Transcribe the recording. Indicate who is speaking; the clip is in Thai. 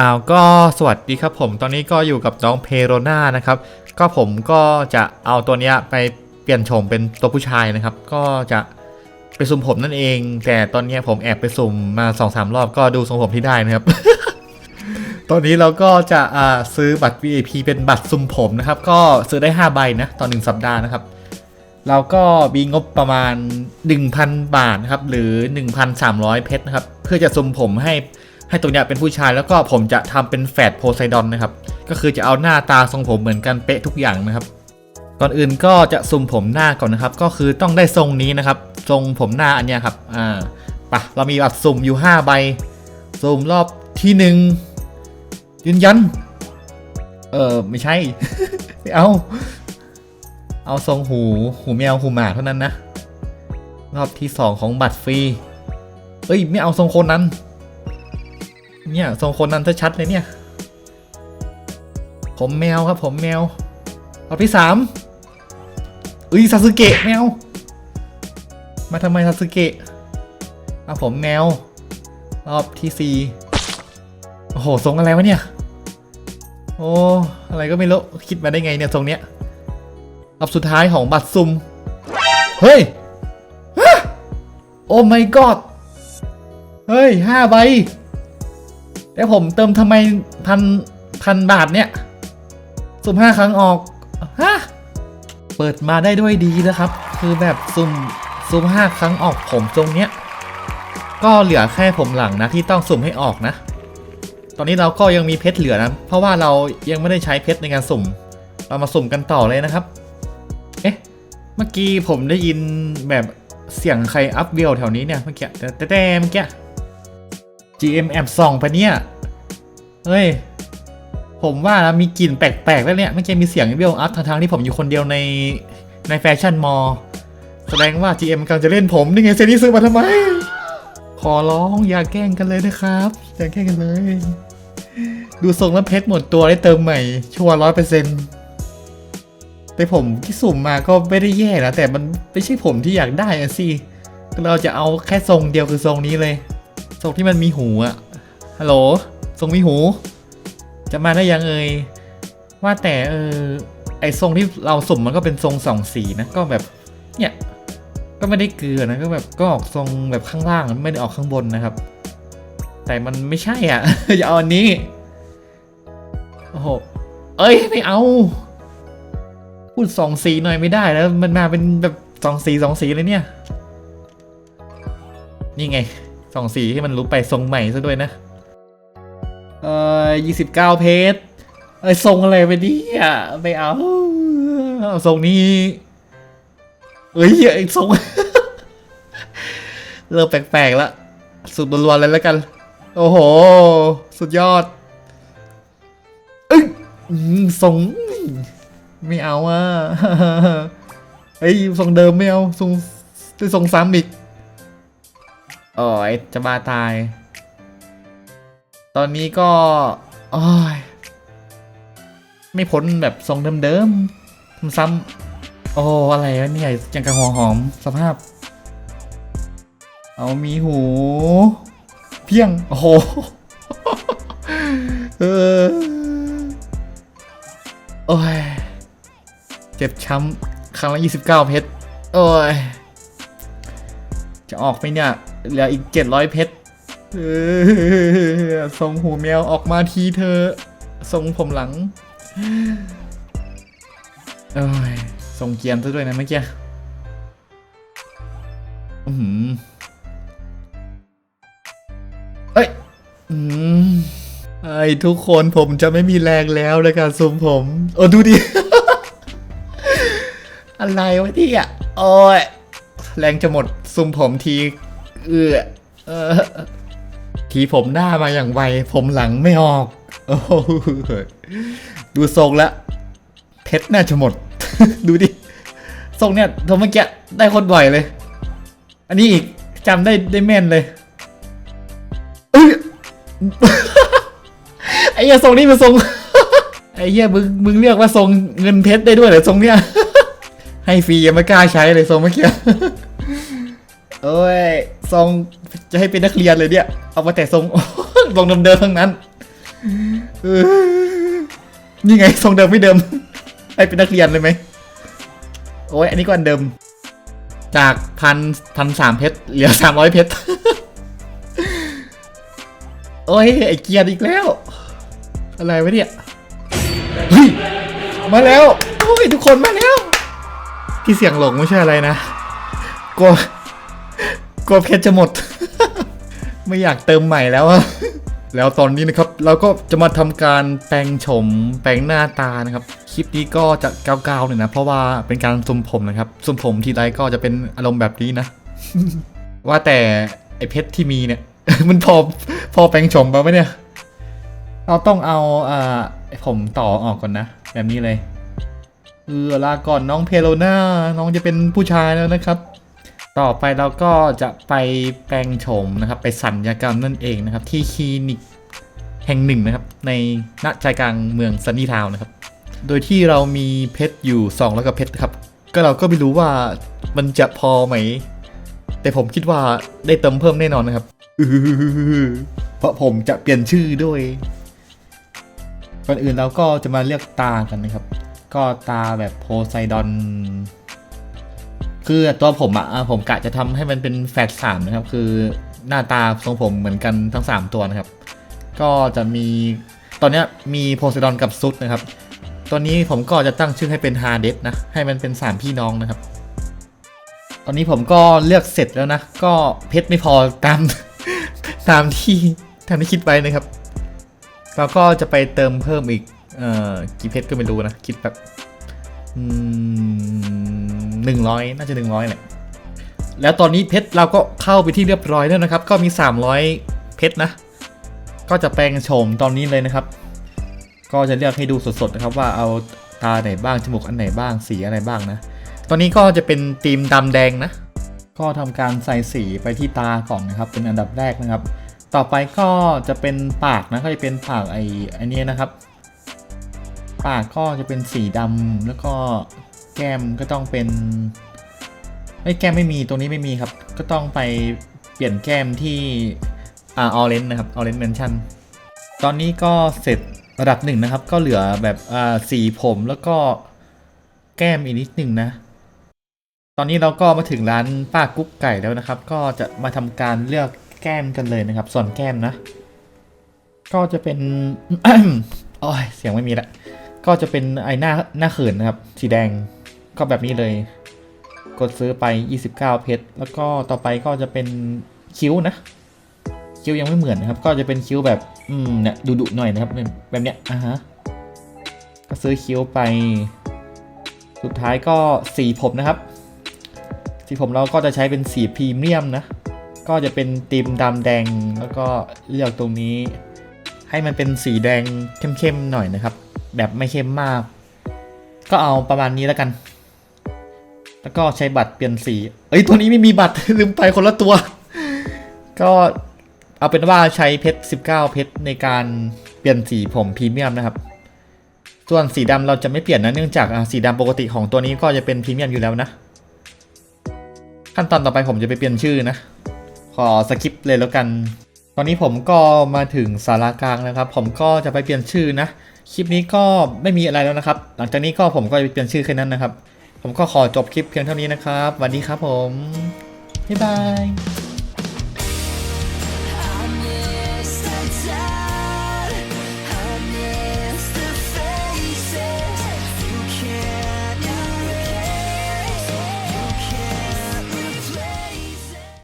Speaker 1: อ้าวก็สวัสดีครับผมตอนนี้ก็อยู่กับน้องเพโรนานะครับก็ผมก็จะเอาตัวเนี้ยไปเปลี่ยนโฉมเป็นตัวผู้ชายนะครับ ก็จะไปสุ่มผมนั่นเอง แต่ตอนนี้ผมแอบไปสุ่มมา2อสารอบก็ดูทรงผมที่ได้นะครับ ตอนนี้เราก็จะซื้อบัตร VIP เป็นบัตรสุ่มผมนะครับ ก็ซื้อได้ 5 ใบนะต่อ1สัปดาห์นะครับเราก็มีงบประมาณ 1,000 บาทนะครับหรือ 1,300 เพชรนะครับ เพื่อจะสุ่มผมให้ ให้ตัวเนี้ยเป็นผู้ชายแล้วก็ผมจะทำเป็นแฝดโพไซดอนนะครับ ก็คือจะเอาหน้าตาทรงผมเหมือนกันเป๊ะทุกอย่างนะครับ ก่อนอื่นก็จะสุ่มผมหน้าก่อนนะครับ ก็คือต้องได้ทรงนี้นะครับ ทรงผมหน้าอันเนี้ยครับ อ่าปะเรามีบัตรสุ่มอยู่ 5 ใบ สุ่มรอบที่หนึ่งยืนยัน เออไม่ใช่ ไม่เอา เอาทรงหู หูแมวหูหมาเท่านั้นนะ รอบที่สองของบัตรฟรี เอ้ย ไม่เอาทรงคนนั้น เนี่ยทรงคนนั้นชัดเลยเนี่ย ผมแมวครับผมแมวรอบที่สามเอ้ยซาสึเกะแมว มาทำไมซาสึเกะเอาผมแมว รอบที่สี่โอ้โหทรงอะไรวะเนี่ย โอ้อะไรก็ไม่รู้คิดมาได้ไงเนี่ยทรงเนี้ยรอบสุดท้ายของบัตรซุ่มเฮ้ยฮะโอ้ my god เฮ้ยห้าใบ แต่ผมเติมทำไมพันพันบาทเนี่ยสุ่มห้าครั้งออกฮะเปิดมาได้ด้วยดีนะครับ คือแบบสุ่มสุ่มห้าครั้งออกผมตรงเนี้ยก็เหลือแค่ผมหลังนะที่ต้องสุ่มให้ออกนะ ตอนนี้เราก็ยังมีเพชรเหลือนะเพราะว่าเรายังไม่ได้ใช้เพชรในการสุ่ม เรามาสุ่มกันต่อเลยนะครับ เอ๊ะเมื่อกี้ผมได้ยินแบบเสียงใครอัพเวลแถวนี้เนี่ยเมื่อกี้แต่แต่แต่เมื่อกี้ GM แอบส่องไปเนี่ย เฮ้ย ผมว่ามีกลิ่นแปลกๆแล้วเนี่ยเมื่อกี้มีเสียงเวอัพทางๆที่ผมอยู่คนเดียวในในแฟชั่นมอลแสดงว่า GM กำลังจะเล่นผมนี่ไงเซนี่ซื้อมาทำไม ขอร้องอย่าแกล้งกันเลยนะครับ อย่าแกล้งกันเลย ดูทรงแล้วเพชรหมดตัวได้เติมใหม่ ชัวร์ร้อยเปอร์เซ็นต์แต่ผมที่สุ่มมาก็ไม่ได้แย่นะแต่มันไม่ใช่ผมที่อยากได้อะสิเราจะเอาแค่ทรงเดียวคือทรงนี้เลย รงที่มันมีหูอะฮัลโหลทรงมีหู จะมาได้ยังเอ่ยว่าแต่เออไอทรงที่เราสุ่มมันก็เป็นทรงสองสีนะก็แบบเนี่ยก็ไม่ได้เกลือนะก็แบบก็ออกทรงแบบข้างล่างไม่ได้ออกข้างบนนะครับ แต่มันไม่ใช่อะ อย่าเอาอันนี้โอ้โหเอ้ยไม่เอา พูดสองสีหน่อยไม่ได้แล้ว มันมาเป็นแบบสองสีสองสีเลยเนี่ย นี่ไง สองสีที่มันรู้ไปทรงใหม่ซะด้วยนะเออยี่สิบเก้าเพจเอ้ยทรงอะไรไปดิอะไม่เอาเอาทรงนี้เอ้ยไอ้ทรงเริ่มแปลกๆล้วสุดรัวๆเลยแล้วกัน โอ้โห สุดยอดเอ้ยอืมทรงไม่เอาอะเฮ้ยทรงเดิมไม่เอาทรงทรงซ้ำอีก โอ้ยจะบ้าตาย ตอนนี้ก็โอ้ยไม่พ้นแบบทรงเดิมๆซ้ำๆโอ้อะไรวะเนี่ยยังกระหัวหอมสภาพ เอามีหู เพียง โอ้โหเออโอ้ยเจ็บช้ำครั้งละ 29 เพชร โอ้ย จะออกไหมเนี่ย เหลืออีก700เพชรส่งหูแมวออกมาทีเธอส่งผมหลังเอ้ยส่งเกียมซะด้วยนะเมื่อกี้อือหือเอ้ย อืมไอ้ทุกคนผมจะไม่มีแรงแล้วในการซุมผม โอ้ดูดิ อะไรวะที่อะ โอ้ย แรงจะหมดซุมผมที เอือเออทีผมหน้ามาอย่างไว ผมหลังไม่ออกโอ้โหดูทรงแล้วเพชรน่าจะหมด ดูดิทรงเนี่ยทรงเมื่อกี้ได้คนบ่อยเลย อันนี้อีกจำได้ได้แม่นเลยเอ้ยไอ้เหี้ยทรงนี้เป็นทรงไอ้เหี้ยมึงมึงเรียกว่าทรงเงินเพชรได้ด้วยเหรอทรงเนี้ยให้ฟรียังไม่กล้าใช้เลยทรงเมื่อกี้โอ้ย ทรงจะให้เป็นนักเรียนเลยเนี่ย เอามาแต่ทรงทรงเดิมๆทั้งนั้นเออนี่ไงทรงเดิมไม่เดิมไอเป็นนักเรียนเลยไหมโอ้ยอันนี้ก็อันเดิม จากพันพันสามเพชรเหลือสามร้อยเพชรโอ้ยไอเกียร์อีกแล้ว อะไรวะเนี่ยเฮ้ยมาแล้วโอ้ยทุกคนมาแล้ว ที่เสียงหลงไม่ใช่อะไรนะกลัว กลัวเพชรจะหมด ไม่อยากเติมใหม่แล้วอะแล้วตอนนี้นะครับ เราก็จะมาทำการแปลงโฉมแปลงหน้าตานะครับ คลิปนี้ก็จะก้าวๆหน่อยนะ เพราะว่าเป็นการซุมผมนะครับซุมผมทีไรก็จะเป็นอารมณ์แบบนี้นะ ว่าแต่ไอเพชรที่มีเนี่ย มันพอพอแปลงโฉมไปไหมเนี่ยเราต้องเอาอ่าไอผมต่อออกก่อนนะ แบบนี้เลยเออลาก่อนน้องเพโลนาน้องจะเป็นผู้ชายแล้วนะครับ ต่อไปเราก็จะไปแปลงโฉมนะครับ ไปสัญญกรรมนั่นเองนะครับ ที่คลินิกแห่งหนึ่งนะครับ ในณใจกลางเมืองซันนี่ทาวน์นะครับ โดยที่เรามีเพชรอยู่2แล้วก็เพชรครับ ก็เราก็ไม่รู้ว่ามันจะพอไหม แต่ผมคิดว่าได้เติมเพิ่มแน่นอนนะครับเพราะผมจะเปลี่ยนชื่อด้วยก่อนอื่นเราก็จะมาเลือกตากันนะครับ ก็ตาแบบโพไซดอน คือตัวผมอะอะผมกะจะทำให้มันเป็นแฟดสามนะครับ คือหน้าตาทรงผมเหมือนกันทั้ง 3 ตัวนะครับ ก็จะมีตอนนี้มีโพไซดอนกับซุดนะครับตอนนี้ผมก็จะตั้งชื่อให้เป็นฮาเดสนะ ให้มันเป็น 3 พี่น้องนะครับ ตอนนี้ผมก็เลือกเสร็จแล้วนะ ก็เพชรไม่พอตามตามที่ตามที่คิดไว้นะครับเราก็จะไปเติมเพิ่มอีก เอ่อกี่เพชรก็ไม่รู้นะ คิดแบบ อืม หนึ่งร้อยน่าจะหนึ่งร้อยแหละแล้วตอนนี้เพชรเราก็เข้าไปที่เรียบร้อยแล้วนะครับ ก็มี 300 เพชรนะ ก็จะแปลงโฉมตอนนี้เลยนะครับ ก็จะเลือกให้ดูสดๆนะครับว่าเอาตาไหนบ้างจมูกอันไหนบ้างสีอะไรบ้างนะ ตอนนี้ก็จะเป็นธีมดำแดงนะ ก็ทำการใส่สีไปที่ตาก่อนนะครับ เป็นอันดับแรกนะครับ ต่อไปก็จะเป็นปากนะก็จะเป็นปากไอ้อ้นี้นะครับ ปากก็จะเป็นสีดำแล้วก็ แก้มก็ต้องเป็นไอ้แก้มไม่มีตรงนี้ไม่มีครับ ก็ต้องไปเปลี่ยนแก้มที่อ่าออเรนนะครับออเรนเมนชั่นตอนนี้ก็เสร็จระดับหนึ่งนะครับ ก็เหลือแบบอ่าสีผมแล้วก็แก้มอีกนิดหนึ่งนะ ตอนนี้เราก็มาถึงร้านป้ากุ๊กไก่แล้วนะครับ ก็จะมาทำการเลือกแก้มกันเลยนะครับ ส่วนแก้มนะ ก็จะเป็นโอ้ยเสียงไม่มีละก็จะเป็นไอหน้าหน้าเขินนะครับ สีแดง ก็แบบนี้เลย กดซื้อไป 29 เพชร แล้วก็ต่อไปก็จะเป็นคิ้วนะ คิ้วยังไม่เหมือนนะครับ ก็จะเป็นคิ้วแบบ อืมเนี่ยดุๆหน่อยนะครับ แบบเนี้ยอะฮะ ก็ซื้อคิ้วไป สุดท้ายก็สีผมนะครับ สีผมเราก็จะใช้เป็นสีพรีเมียมนะ ก็จะเป็นตีมดำแดง แล้วก็เลือกตรงนี้ ให้มันเป็นสีแดงเข้มๆหน่อยนะครับ แบบไม่เข้มมาก ก็เอาประมาณนี้แล้วกัน แล้วก็ใช้บัตรเปลี่ยนสี เอ้ยตัวนี้ไม่มีบัตร ลืมไปคนละตัว ก็เอาเป็นว่าใช้เพชร 19 เพชรในการเปลี่ยนสีผมพรีเมียมนะครับ ส่วนสีดำเราจะไม่เปลี่ยนนะเนื่องจากสีดำปกติของตัวนี้ก็จะเป็นพรีเมียมอยู่แล้วนะ ขั้นตอนต่อไปผมจะไปเปลี่ยนชื่อนะ ขอสกิปเลยแล้วกัน ตอนนี้ผมก็มาถึงสารากลางนะครับ ผมก็จะไปเปลี่ยนชื่อนะ คลิปนี้ก็ไม่มีอะไรแล้วนะครับ หลังจากนี้ก็ผมก็จะเปลี่ยนชื่อแค่นั้นนะครับ ผมก็ขอจบคลิปเพียงเท่านี้นะครับสวัสดีครับผม บ๊ายบาย